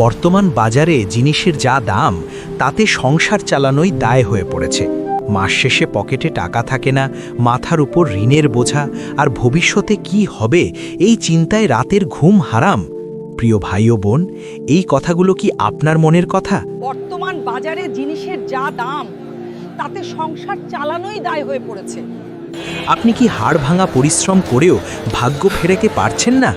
বর্তমান বাজারে জিনিসের যা দাম তাতে সংসার চালানোই দায় হয়ে পড়েছে। মাস শেষে পকেটে টাকা থাকে না মাথার উপর ঋণের বোঝা আর ভবিষ্যতে কি হবে এই চিন্তায় রাতের ঘুম হারাম। প্রিয় ভাই ও বোন এই কথাগুলো কি আপনার মনের কথা? বর্তমান বাজারে জিনিসের যা দাম তাতে সংসার চালানোই দায় হয়ে পড়েছে। আপনি কি হাড় ভাঙা পরিশ্রম করেও ভাগ্য ফেরাকে পারছেন না?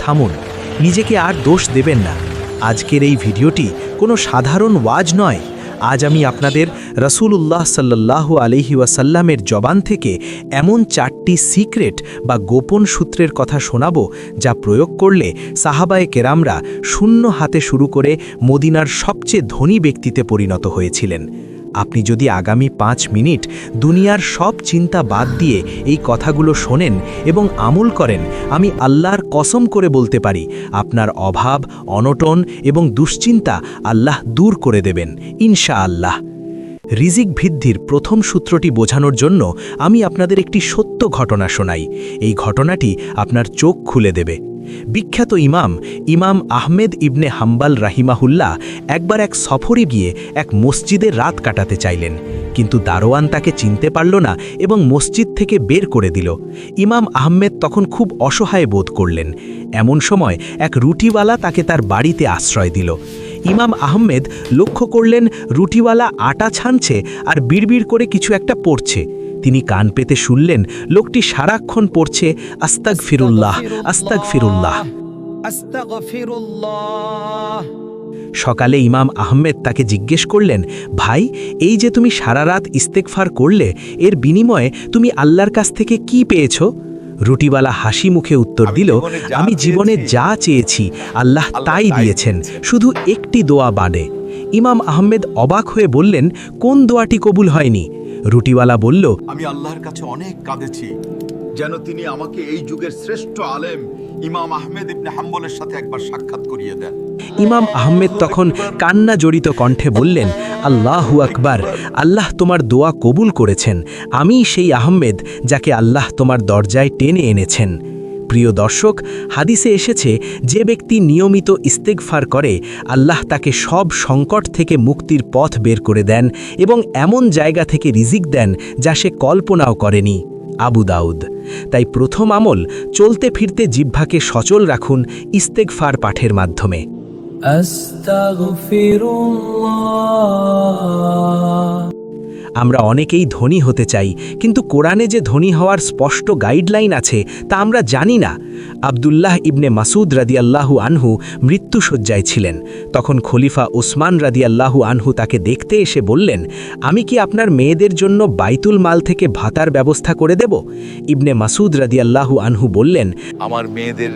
থামুন নিজেকে আর দোষ দেবেন না। আজকের এই ভিডিওটি কোনো সাধারণ ওয়াজ নয়। আজ আমি আপনাদের রসুলুল্লাহ সাল্লাহ আলহি ওয়াসাল্লামের জবান থেকে এমন চারটি সিক্রেট বা গোপন সূত্রের কথা শোনাব যা প্রয়োগ করলে সাহাবায়ে কেরামরা শূন্য হাতে শুরু করে মদিনার সবচেয়ে ধনী ব্যক্তিতে পরিণত হয়েছিলেন। আপনি যদি আগামী পাঁচ মিনিট দুনিয়ার সব চিন্তা বাদ দিয়ে এই কথাগুলো শোনেন এবং আমল করেন, আমি আল্লাহর কসম করে বলতে পারি, আপনার অভাব, অনটন এবং দুশ্চিন্তা আল্লাহ দূর করে দেবেন ইনশা আল্লাহ রিজিক ভিদ্ধির প্রথম সূত্রটি বোঝানোর জন্য আমি আপনাদের একটি সত্য ঘটনা শোনাই। এই ঘটনাটি আপনার চোখ খুলে দেবে। বিখ্যাত ইমাম ইমাম আহমেদ ইবনে হাম্বাল রাহিমাহুল্লাহ একবার এক সফরে গিয়ে এক মসজিদে রাত কাটাতে চাইলেন। কিন্তু দারোয়ান তাকে চিনতে পারল না এবং মসজিদ থেকে বের করে দিল। ইমাম আহমেদ তখন খুব অসহায় বোধ করলেন। এমন সময় এক রুটিওয়ালা তাকে তার বাড়িতে আশ্রয় দিল। ইমাম আহমেদ লক্ষ্য করলেন রুটিওয়ালা আটা ছানছে আর বিড়বিড় করে কিছু একটা পড়ছে। তিনি কান পেতে শুনলেন লোকটি সারাক্ষণ পড়ছে আস্তাক ফিরুল্লাহ আস্তাক ফিরুল্লাহ সকালে ইমাম আহমেদ তাকে জিজ্ঞেস করলেন ভাই এই যে তুমি সারা রাত ইস্তেকফার করলে এর বিনিময়ে তুমি আল্লাহর কাছ থেকে কি পেয়েছ? রুটিওয়ালা হাসি মুখে উত্তর দিল আমি জীবনে যা চেয়েছি আল্লাহ তাই দিয়েছেন। শুধু একটি দোয়া বাদে। ইমাম আহমেদ অবাক হয়ে বললেন কোন দোয়াটি কবুল হয়নি? রুটিওয়ালা বলল আমি আল্লাহর কাছে অনেক কাঁদেছি যেন তিনি আমাকে এই যুগের শ্রেষ্ঠ আলেম ইমাম আহমেদ ইবনে হাম্বলের সাথে একবার সাক্ষাৎ করিয়ে দেন। ইমাম আহমেদ তখন কান্না জড়িত কণ্ঠে বললেন, আল্লাহু আকবার, আল্লাহ তোমার দোয়া কবুল করেছেন। আমি সেই আহমেদ যাকে আল্লাহ তোমার দরজায় টেনে এনেছেন। প্রিয় দর্শক, হাদিসে এসেছে, যে ব্যক্তি নিয়মিত ইস্তেগফার করে, আল্লাহ তাকে সব সংকট থেকে মুক্তির পথ বের করে দেন এবং এমন জায়গা থেকে রিজিক দেন যা সে কল্পনাও করেনি। আবু দাউদ তাই প্রথম আমল চলতে ফিরতে জিহ্বাকে সচল রাখুন ইস্তেগফার পাঠের মাধ্যমে أستغفر الله আমরা অনেকেই ধনী হতে চাই, কিন্তু কোরআনে যে ধনী হওয়ার স্পষ্ট গাইডলাইন আছে, তা আমরা জানি না। আবদুল্লাহ ইবনে মাসুদ রাদিয়াল্লাহু আনহু মৃত্যুসজ্জায় ছিলেন। তখন খলিফা ওসমান রাদিয়াল্লাহু আনহু তাকে দেখতে এসে বললেন, আমি কি আপনার মেয়েদের জন্য বাইতুল মাল থেকে ভাতার ব্যবস্থা করে দেব? ইবনে মাসুদ রাদিয়াল্লাহু আনহু বললেন, আমার মেয়েদের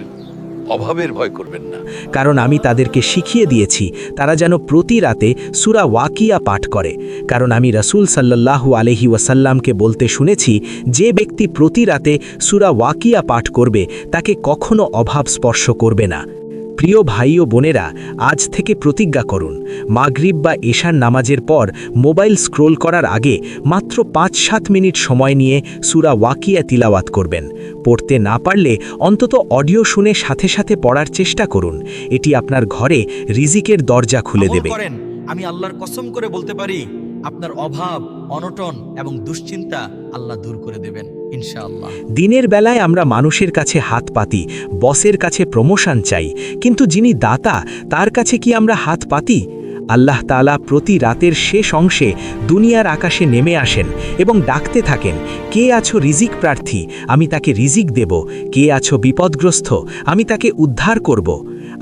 অভাবের ভয় করবেন না। কারণ আমি তাদেরকে শিখিয়ে দিয়েছি, তারা যেন প্রতি রাতে সুরা ওয়াকিয়া পাঠ করে। কারণ আমি রসুল সাল্লাহ আলহি ওয়াসাল্লামকে বলতে শুনেছি, যে ব্যক্তি প্রতি রাতে সুরা ওয়াকিয়া পাঠ করবে, তাকে কখনো অভাব স্পর্শ করবে না। প্রিয় ভাই ও বোনেরা আজ থেকে প্রতিজ্ঞা করুন মাগরিব বা এশার নামাজের পর মোবাইল স্ক্রোল করার আগে মাত্র পাঁচ সাত মিনিট সময় নিয়ে সুরা ওয়াকিয়া তিলাওয়াত করবেন। পড়তে না পারলে অন্তত অডিও শুনে সাথে সাথে পড়ার চেষ্টা করুন। এটি আপনার ঘরে রিজিকের দরজা খুলে দেবে। করেন আমি আল্লাহর কসম করে বলতে পারি আপনার অভাব অনটন এবং দুশ্চিন্তা আল্লাহ দূর করে দেবেন। দিনের বেলায় আমরা মানুষের কাছে হাত পাতি, বসের কাছে প্রমোশন চাই, কিন্তু যিনি দাতা, তার কাছে কি আমরা হাত পাতি? আল্লাহ তাআলা প্রতি রাতের শেষ অংশে দুনিয়ার আকাশে নেমে আসেন এবং ডাকতে থাকেন, কে আছো রিজিক প্রার্থী? আমি তাকে রিজিক দেব। কে আছো বিপদগ্রস্ত? আমি তাকে উদ্ধার করব।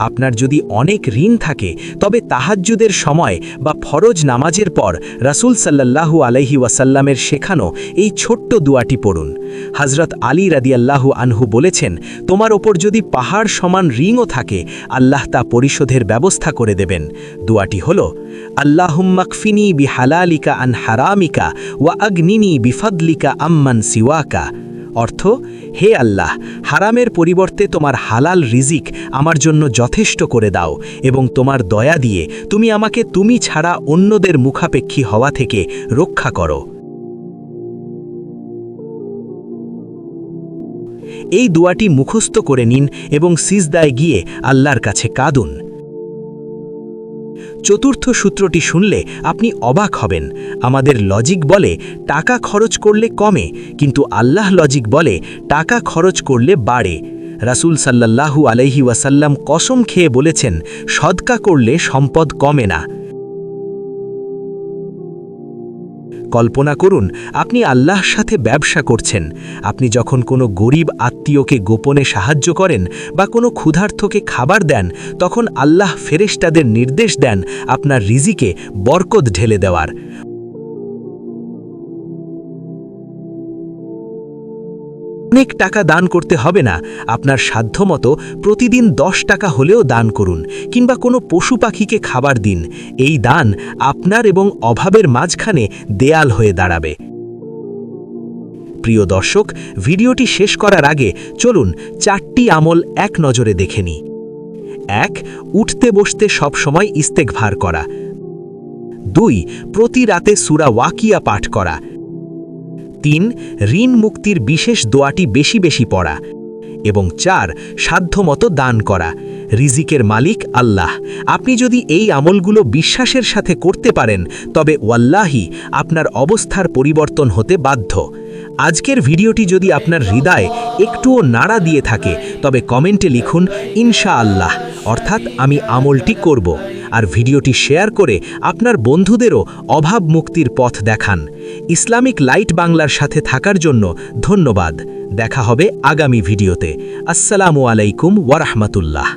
আপনার যদি অনেক ঋণ থাকে, তবে তাহাজ্জুদের সময় বা ফরজ নামাজের পর রাসূল সাল্লাল্লাহু আলাইহি ওয়াসাল্লামের শেখানো এই ছোট্ট দুয়াটি পড়ুন। হজরত আলী রাদিয়াল্লাহু আনহু বলেছেন, তোমার ওপর যদি পাহাড় সমান ঋণও থাকে, আল্লাহ তা পরিশোধের ব্যবস্থা করে দেবেন। দুয়াটি হল আল্লাহুম্মাকফিনি বিহালালিকা আন হারামিকা ওয়া আগ্নিনি বিফদলিকা আম্মান সিওয়াকা। অর্থ, হে আল্লাহ, হারামের পরিবর্তে তোমার হালাল রিজিক আমার জন্য যথেষ্ট করে দাও এবং তোমার দয়া দিয়ে তুমি আমাকে তুমি ছাড়া অন্যদের মুখাপেক্ষী হওয়া থেকে রক্ষা করো। এই দোয়াটি মুখস্থ করে নিন এবং সিজদায় গিয়ে আল্লাহর কাছে কাঁদুন। চতুর্থ সূত্রটি শুনলে আপনি অবাক হবেন। আমাদের লজিক বলে টাকা খরচ করলে কমে, কিন্তু আল্লাহ লজিক বলে টাকা খরচ করলে বাড়ে। রাসুল সাল্লাল্লাহু আলহি ওয়াসাল্লাম কসম খেয়ে বলেছেন, সদকা করলে সম্পদ কমে না। কল্পনা করুন, আপনি আল্লাহর সাথে ব্যবসা করছেন। আপনি যখন কোনো গরিব আত্মীয়কে গোপনে সাহায্য করেন বা কোনো ক্ষুধার্থকে খাবার দেন, তখন আল্লাহ ফেরেশতাদের নির্দেশ দেন আপনার রিজিকে বরকত ঢেলে দেওয়ার। অনেক টাকা দান করতে হবে না। আপনার সাধ্যমতো প্রতিদিন দশ টাকা হলেও দান করুন, কিংবা কোনো পশু পাখিকে খাবার দিন। এই দান আপনার এবং অভাবের মাঝখানে দেয়াল হয়ে দাঁড়াবে। প্রিয় দর্শক, ভিডিওটি শেষ করার আগে চলুন চারটি আমল এক নজরে দেখে নিই। এক, উঠতে বসতে সবসময় ইস্তেকভার করা। দুই, প্রতি রাতে সুরা ওয়াকিয়া পাঠ করা। তিন, ঋণ মুক্তির বিশেষ দোয়াটি বেশি বেশি পড়া এবং চার, সাধ্যমতো দান করা। রিজিকের মালিক আল্লাহ। আপনি যদি এই আমলগুলো বিশ্বাসের সাথে করতে পারেন, তবে ওয়াল্লাহি, আপনার অবস্থার পরিবর্তন হতে বাধ্য। আজকের ভিডিওটি যদি আপনার হৃদয় একটুও নাড়া দিয়ে থাকে, তবে কমেন্টে লিখুন ইনশা আল্লাহ অর্থাৎ আমি আমলটি করব আর ভিডিওটি শেয়ার করে আপনার বন্ধুদেরও অভাব মুক্তির পথ দেখান। ইসলামিক লাইট বাংলার সাথে থাকার জন্য ধন্যবাদ। দেখা হবে আগামী ভিডিওতে। আসসালামু আলাইকুম ওয়ারহমতুল্লাহ